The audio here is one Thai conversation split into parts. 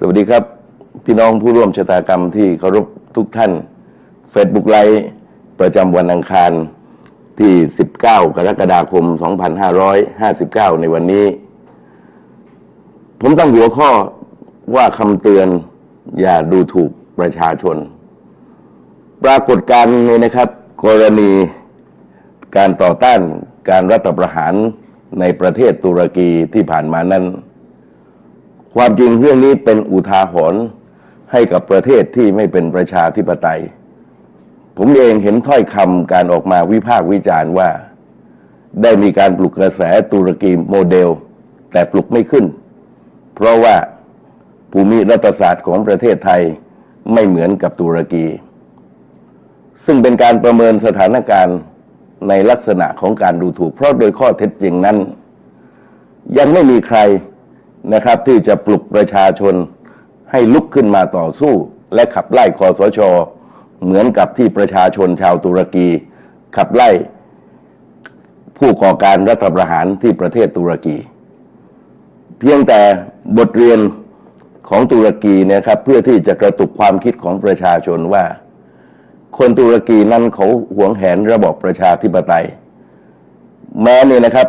สวัสดีครับ พี่น้องผู้ร่วมชะตากรรมที่เคารพทุกท่าน Facebook ไลฟ์ประจำวันอังคารที่ 19 กรกฎาคม 2559 ในวันนี้ ผมตั้งหัวข้อว่าคำเตือนอย่าดูถูกประชาชน ปรากฏการณ์นี้นะครับ กรณีการต่อต้านการรัฐประหารในประเทศตุรกีที่ผ่านมานั้น ความจริงเรื่องนี้เป็นอุทาหรณ์ให้กับประเทศที่ไม่เป็นประชาธิปไตย ผมเองเห็นถ้อยคำการออกมาวิพากษ์วิจารณ์ว่า ได้มีการปลุกกระแสตุรกีโมเดล แต่ปลุกไม่ขึ้น เพราะว่าภูมิรัฐศาสตร์ของประเทศไทยไม่เหมือนกับตุรกี ซึ่งเป็นการประเมินสถานการณ์ในลักษณะของการดูถูก เพราะโดยข้อเท็จจริงนั้น ยังไม่มีใคร นะครับ ที่จะปลุกประชาชนให้ลุกขึ้นมาต่อสู้ และขับไล่คอสช เหมือนกับที่ประชาชนชาวตุรกี ขับไล่ผู้ก่อการรัฐประหารที่ประเทศตุรกี เพียงแต่บทเรียนของตุรกีนะครับเพื่อที่จะกระตุกความคิดของประชาชนว่า คนตุรกีนั้นเขาหวงแหนระบอบประชาธิปไตย แม้เนี่ยนะครับ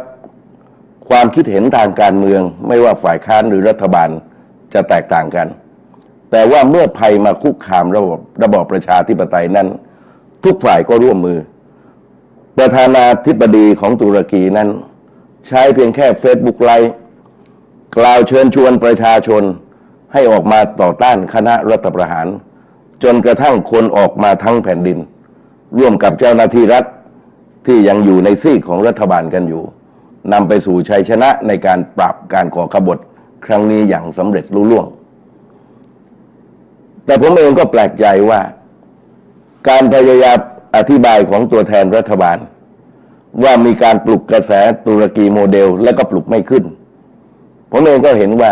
ความคิดเห็นทางการเมือง ไม่ว่าฝ่ายค้านหรือรัฐบาลจะแตกต่างกัน แต่ว่าเมื่อภัยมาคุกคามระบบระบอบประชาธิปไตยนั้น ทุกฝ่ายก็ร่วมมือ ประธานาธิบดีของตุรกีนั้น ใช้เพียงแค่เฟซบุ๊กไลฟ์กล่าวเชิญชวนประชาชนให้ออกมาต่อต้านคณะรัฐประหาร จนกระทั่งคนออกมาทั้งแผ่นดิน ร่วมกับเจ้าหน้าที่รัฐที่ยังอยู่ในซีกของรัฐบาลกันอยู่ นำไปสู่ชัยชนะในการปราบการก่อกบฏครั้งนี้อย่างสำเร็จลุล่วง แต่ผมเองก็แปลกใจว่า การพยายามอธิบายของตัวแทนรัฐบาล ว่ามีการปลุกกระแสตุรกีโมเดลและก็ปลุกไม่ขึ้น ผมเองก็เห็นว่า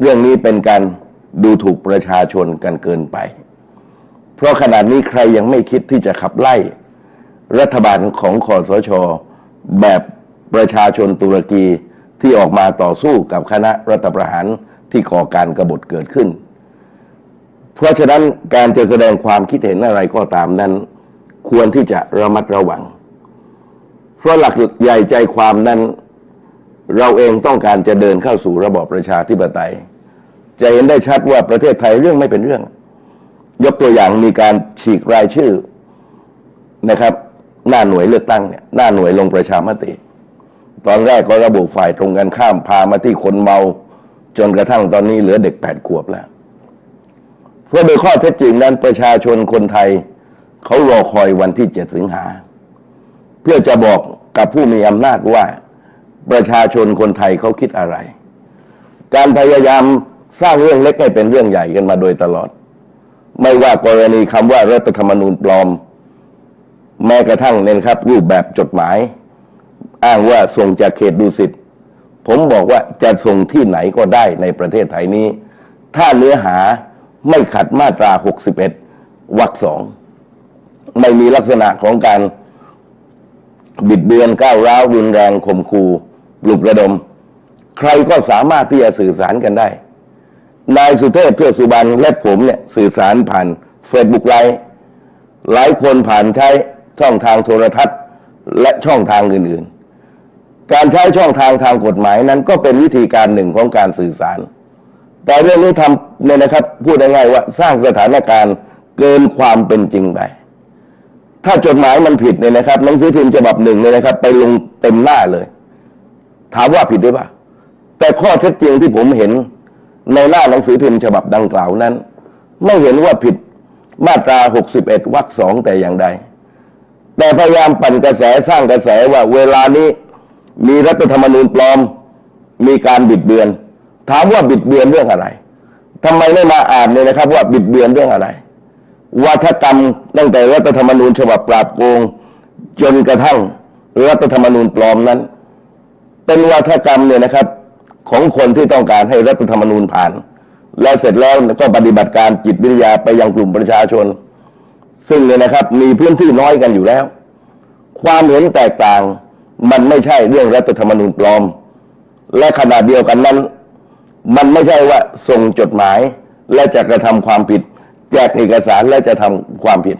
เรื่องนี้เป็นการดูถูกประชาชนกันเกินไป เพราะขนาดนี้ใครยังไม่คิดที่จะขับไล่ รัฐบาลของคอสช แบบ ประชาชนตุรกีที่ออกมาต่อสู้กับคณะรัฐประหารที่ก่อการกรบฏเกิดขึ้น เพราะฉะนั้นการจะแสดงความคิดเห็นอะไรก็ตามนั้น ควรที่จะระมัดระวัง เพราะหลักใหญ่ใจความนั้น เราเองต้องการจะเดินเข้าสู่ระบอบประชาธิปไตย จะเห็นได้ชัดว่าประเทศไทยเรื่องไม่เป็นเรื่อง ยกตัวอย่างมีการฉีกรายชื่อนะครับ หน้าหน่วยเลือกตั้งเนี่ยหน้าหน่วยลงประชามติ ตอนแรกก็ระบุฝ่ายตรงกันข้ามพามาที่คนเมา จนกระทั่งตอนนี้เหลือเด็กแปดขวบแล้ว เพราะโดยข้อเท็จจริงนั้นประชาชนคนไทย เขารอคอยวันที่เจ็ดสิงหา เพื่อจะบอกกับผู้มีอำนาจว่าประชาชนคนไทยเขาคิดอะไร การพยายามสร้างเรื่องเล็กให้เป็นเรื่องใหญ่กันมาโดยตลอด ไม่ว่ากรณีคำว่ารัฐธรรมนูญปลอม แม้กระทั่งเนี่ยนครับรูปแบบจดหมาย อ้างว่าส่งจากเขตดูสิตผมบอกว่าจะส่งที่ไหนก็ได้ในประเทศไทยนี้ ถ้าเนื้อหาไม่ขัดมาตรา 61 วรรคสองไม่มีลักษณะของการบิดเบือนก้าวร้าวรุนแรงข่มขู่ปลุกระดม ใครก็สามารถที่จะสื่อสารกันได้ นายสุเทพเพื่อสุบรรณและผมเนี่ยสื่อสารผ่านเฟซบุ๊กไลฟ์หลายคนผ่านใช้ช่องทางโทรทัศน์ และช่องทางอื่นๆ การใช้ช่องทางทางกฎหมายนั้นก็เป็นวิธีการหนึ่งของการสื่อสาร แต่เรื่องนี้ทำเนี่ยนะครับ พูดง่ายๆว่าสร้างสถานการณ์เกินความเป็นจริงไป ถ้าจดหมายมันผิดเนี่ยนะครับหนังสือพิมพ์ฉบับหนึ่งเนี่ยนะครับ ไปลงเต็มหน้าเลย ถามว่าผิดหรือเปล่า แต่ข้อเท็จจริงที่ผมเห็นในหน้าหนังสือพิมพ์ฉบับดังกล่าวนั้น ไม่เห็นว่าผิดมาตรา 61วรรคสองแต่อย่างใด แต่พยายามปั่นกระแสสร้างกระแสว่าเวลานี้ มีรัฐธรรมนูญปลอม มีการบิดเบือน ถามว่าบิดเบือนเรื่องอะไรทำไมไม่มาอ่านเลยนะครับ ว่าบิดเบือนเรื่องอะไรวัฒกรรมตั้งแต่รัฐธรรมนูญฉบับปราบโกงจนกระทั่งรัฐธรรมนูญปลอมนั้น เป็นวัฒกรรมเนี่ยนะครับ ของคนที่ต้องการให้รัฐธรรมนูญผ่าน แล้วเสร็จแล้วก็ปฏิบัติการจิตวิทยาไปยังกลุ่มประชาชน ซึ่งเนี่ยนะครับมีพื้นที่น้อยกันอยู่แล้ว ความเห็นแตกต่าง มันไม่ใช่เรื่องรัฐธรรมนูญปลอม และขณะเดียวกันนั้น มันไม่ใช่ว่าส่งจดหมายและจะกระทำความผิด แจกเอกสารและจะทำความผิด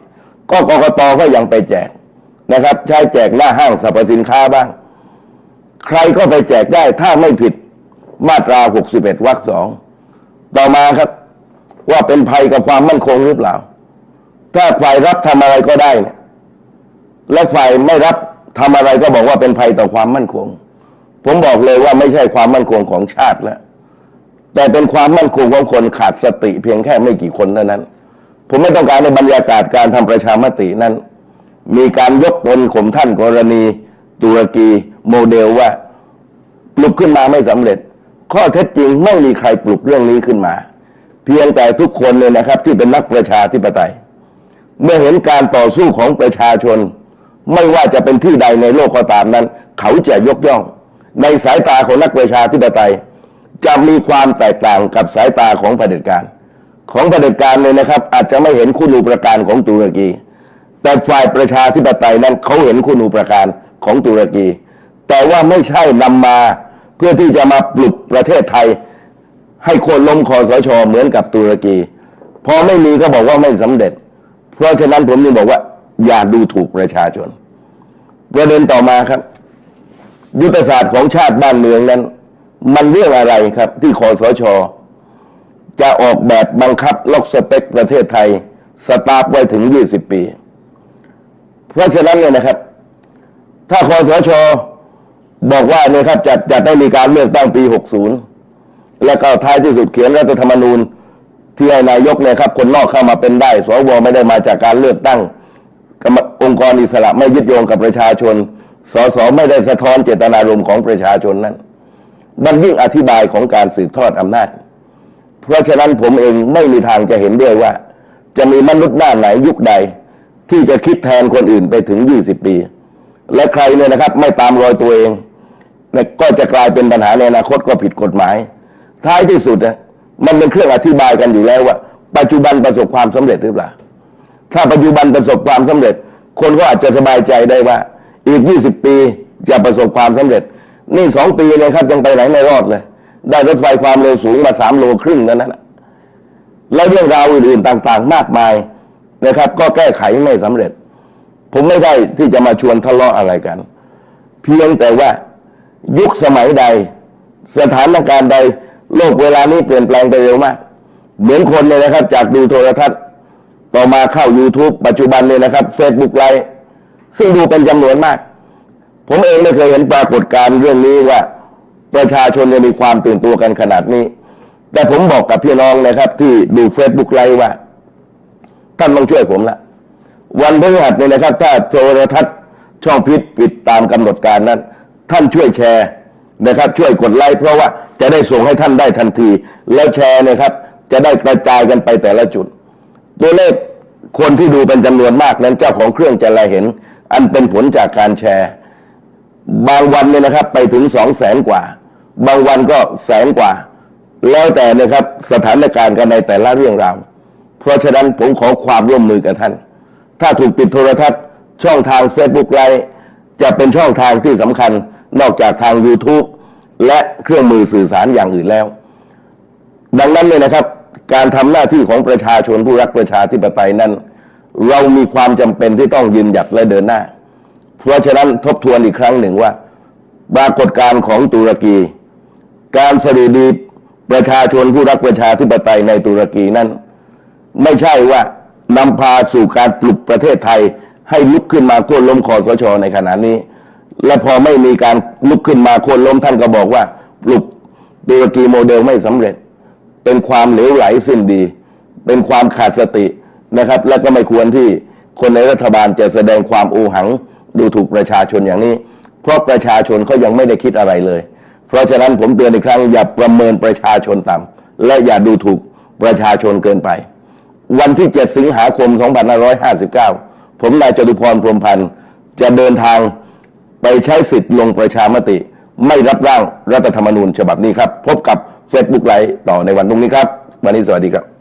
ก็กกตก็ยังไปแจกนะครับ ใช้แจกหน้าห้างสรรพสินค้าบ้าง ใครก็ไปแจกได้ถ้าไม่ผิดมาตรา 61 วรรคสองต่อมาครับ ว่าเป็นภัยกับความมั่นคงหรือเปล่า ถ้าฝ่ายรับทำอะไรก็ได้เนี่ยและฝ่ายไม่รับ ทำอะไรก็บอกว่าเป็นภัยต่อความมั่นคง ผมบอกเลยว่าไม่ใช่ความมั่นคงของชาติแล้ว แต่เป็นความมั่นคงของคนขาดสติเพียงแค่ไม่กี่คนเท่านั้น ผมไม่ต้องการในบรรยากาศการทำประชามตินั้น มีการยกตนข่มท่านกรณีตุรกีโมเดลว่าปลุกขึ้นมาไม่สำเร็จ ข้อเท็จจริงไม่มีใครปลุกเรื่องนี้ขึ้นมา เพียงแต่ทุกคนเนี่ยนะครับ ที่เป็นนักประชาธิปไตย เมื่อเห็นการต่อสู้ของประชาชน ไม่ว่าจะเป็นที่ใดในโลกก็ตามนั้น เขาจะยกย่อง ในสายตาของนักประชาธิปไตย จะมีความแตกต่างกับสายตาของเผด็จการ ของเผด็จการเนี่ยนะครับ อาจจะไม่เห็นคุณูปการของตุรกี แต่ฝ่ายประชาธิปไตยนั้นเขาเห็นคุณูปการของตุรกี แต่ว่าไม่ใช่นำมาเพื่อที่จะมาปลุกประเทศไทย ให้คนล้มคอสชเหมือนกับตุรกีพอไม่มีก็บอกว่าไม่สำเร็จ เพราะฉะนั้นผมจึงบอกว่าอย่าดูถูกประชาชน ประเด็นต่อมาครับ ยุทธศาสตร์ของชาติบ้านเมืองนั้น มันเรื่องอะไรครับ ที่คอสช จะออกแบบบังคับล็อกสเปคประเทศไทย สตาร์ทไว้ถึง 20 ปี เพราะฉะนั้นเนี่ยนะครับ ถ้าคอสช บอกว่าเนี่ยครับจะจะได้มีการเลือกตั้งปี 60 แล้วก็ท้ายที่สุดเขียนรัฐธรรมนูญที่ให้นายกเนี่ยครับ คนนอกเข้ามาเป็นได้สวไม่ได้มาจากการเลือกตั้ง องค์กรอิสระไม่ยึดโยงกับประชาชน สสไม่ได้สะท้อนเจตนารมณ์ของประชาชนนั้นมันยิ่งอธิบายของการสืบทอดอำนาจ เพราะฉะนั้นผมเองไม่มีทางจะเห็นด้วยว่า จะมีมนุษย์หน้าไหนยุคใด ที่จะคิดแทนคนอื่นไปถึง 20 ปี และใครเนี่ยนะครับไม่ตามรอยตัวเองก็จะกลายเป็นปัญหาในอนาคตก็ผิดกฎหมาย ท้ายที่สุดนะมันเป็นเครื่องอธิบายกันอยู่แล้วว่า ปัจจุบันประสบความสำเร็จหรือเปล่า ถ้าปัจจุบันประสบความสำเร็จ คนก็อาจจะสบายใจได้ว่า อีก 20 ปีจะประสบความสำเร็จ นี่สองปีเลยครับยังไปไหนไม่รอดเลย ได้รถไฟความเร็วสูงมาสามโลครึ่งนั่นนะแล้วเรื่องราวอื่นๆต่างๆ มากมายนะครับ ก็แก้ไขไม่สำเร็จ ผมไม่ได้ที่จะมาชวนทะเลาะอะไรกัน เพียงแต่ว่ายุคสมัยใด สถานการณ์ใดโลกเวลานี้เปลี่ยนแปลงไปเร็วมาก เหมือนคนเนี่ยนะครับ จากดูโทรทัศน์ ต่อมาเข้า YouTube ปัจจุบันเนี่ยนะครับ Facebook ไลฟ์ซึ่งดูเป็นจำนวนมาก ผมเองไม่เคยเห็นปรากฏการณ์เรื่องนี้ว่า ประชาชนจะมีความตื่นตัวกันขนาดนี้ แต่ผมบอกกับพี่น้องนะครับที่ดู Facebook ไลฟ์ว่า ท่านต้องช่วยผมละวันพฤหัสเนี่ยนะครับ ถ้าโทรทัศน์ช่องพิษปิดตามกำหนดการนั้น ท่านช่วยแชร์นะครับ ช่วยกดไลค์เพราะว่าจะได้ส่งให้ท่านได้ทันที แล้วแชร์นะครับ จะได้กระจายกันไปแต่ละจุด ตัวเลขคนที่ดูเป็นจำนวนมากนั้นเจ้าของเครื่องจะละเห็น อันเป็นผลจากการแชร์ บางวันเนี่ยนะครับ ไปถึงสองแสนกว่า บางวันก็แสนกว่า แล้วแต่นะครับสถานการณ์กันในแต่ละเรื่องราว เพราะฉะนั้นผมขอความร่วมมือกับท่าน ถ้าถูกปิดโทรทัศน์ ช่องทางเฟซบุ๊กไลฟ์จะเป็นช่องทางที่สำคัญนอกจากทาง YouTube และเครื่องมือสื่อสารอย่างอื่นแล้ว ดังนั้นเลยนะครับ การทำหน้าที่ของประชาชนผู้รักประชาธิปไตยนั้น เรามีความจำเป็นที่ต้องยืนหยัดและเดินหน้า เพราะฉะนั้นทบทวนอีกครั้งหนึ่งว่าปรากฏการณ์ของตุรกี การสดุดีประชาชนผู้รักประชาธิปไตยในตุรกีนั้น ไม่ใช่ว่านำพาสู่การปลุกประเทศไทยให้ลุกขึ้นมาโค่นล้มคอสชในขณะนี้ และพอไม่มีการลุกขึ้นมาโค่นล้มท่านก็บอกว่า ปลุกตุรกีโมเดลไม่สำเร็จ เป็นความเหลวไหลสิ้นดี เป็นความขาดสตินะครับ และก็ไม่ควรที่คนในรัฐบาลจะแสดงความโอหังดูถูกประชาชนอย่างนี้ เพราะประชาชนเขายังไม่ได้คิดอะไรเลย เพราะฉะนั้นผมเตือนอีกครั้งอย่าประเมินประชาชนต่ำและอย่าดูถูกประชาชนเกินไป วันที่ 7 สิงหาคม 2559 ผมนายจตุพรพรมพันธ์จะเดินทางไปใช้สิทธิ์ลงประชามติ ไม่รับร่างรัฐธรรมนูญฉบับนี้ครับ พบกับ เฟซบุ๊กไลฟ์ต่อในวันพรุ่งนี้ครับ วันนี้สวัสดีครับ